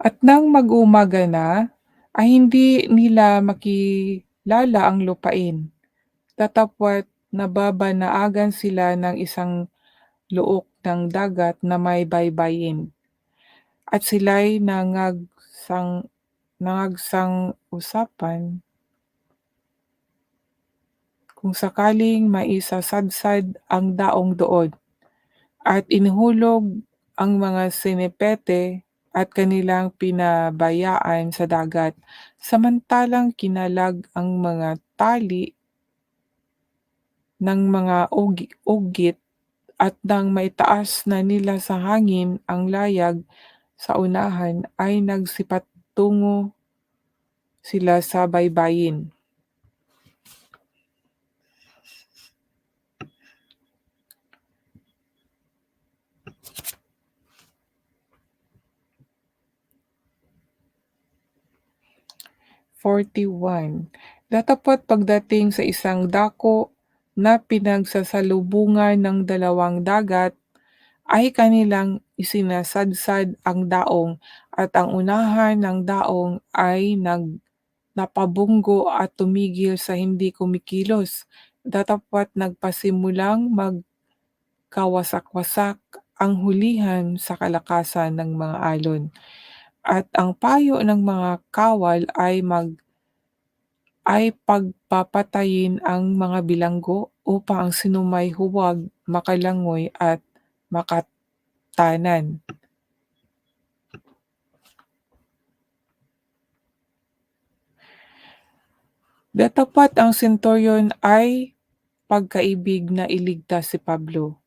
At nang mag-uumaga na, ay hindi nila makilala ang lupain, datapwa't nababanaagan sila ng isang luok ng dagat na may baybayin, at sila'y nangagsang nangagsang-usapan kung sakaling maisasadsad ang daong doon, at inuhulog ang mga sinipete at kanilang pinabayaan sa dagat, samantalang kinalag ang mga tali ng mga ugit at nang maitaas na nila sa hangin ang layag sa unahan ay nagsipatungo sila sa baybayin. Forty-one, datapwa't pagdating sa isang dako na pinagsasalubungan ng dalawang dagat, ay kanilang isinasadsad ang daong, at ang unahan ng daong ay nag napabunggo at tumigil sa hindi kumikilos, datapwa't nagpasimulang magkawasak-wasak ang hulihan sa kalakasan ng mga alon, at ang payo ng mga kawal ay mag ay pagpapatayin ang mga bilanggo upang ang sinuma'y huwag makalangoy at makatanan. Datapwa't ang senturyon ay pagkaibig na iligtas si Pablo,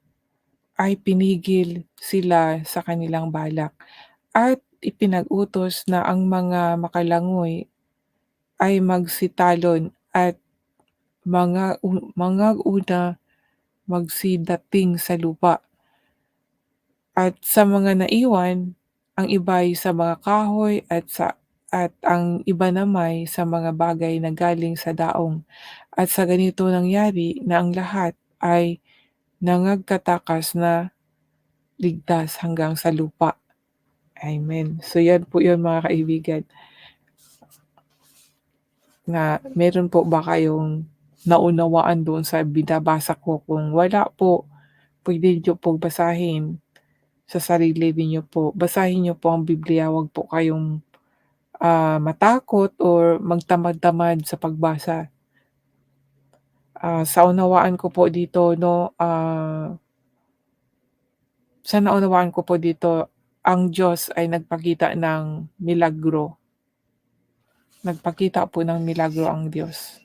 ay pinigil sila sa kanilang balak, at ipinag-utos na ang mga makalangoy ay magsitalon at mga mangunguna magsidating sa lupa. At sa mga naiwan, ang iba'y sa mga kahoy at sa at ang iba namay sa mga bagay na galing sa daong, at sa ganito nangyari na ang lahat ay nangagkatakas na ligtas hanggang sa lupa. Amen. So yan po yun mga kaibigan. Na meron po ba kayong naunawaan doon sa binabasa ko? Kung wala po, pwede niyo pong basahin sa sarili niyo po. Basahin niyo po ang Biblia, wag po kayong ah, matakot or magtamad-tamad sa pagbasa. Ah, sa unawaan ko po dito 'no, ah sa naunawaan ko po dito, ang Diyos ay nagpakita ng milagro. Nagpakita po ng milagro ang Diyos.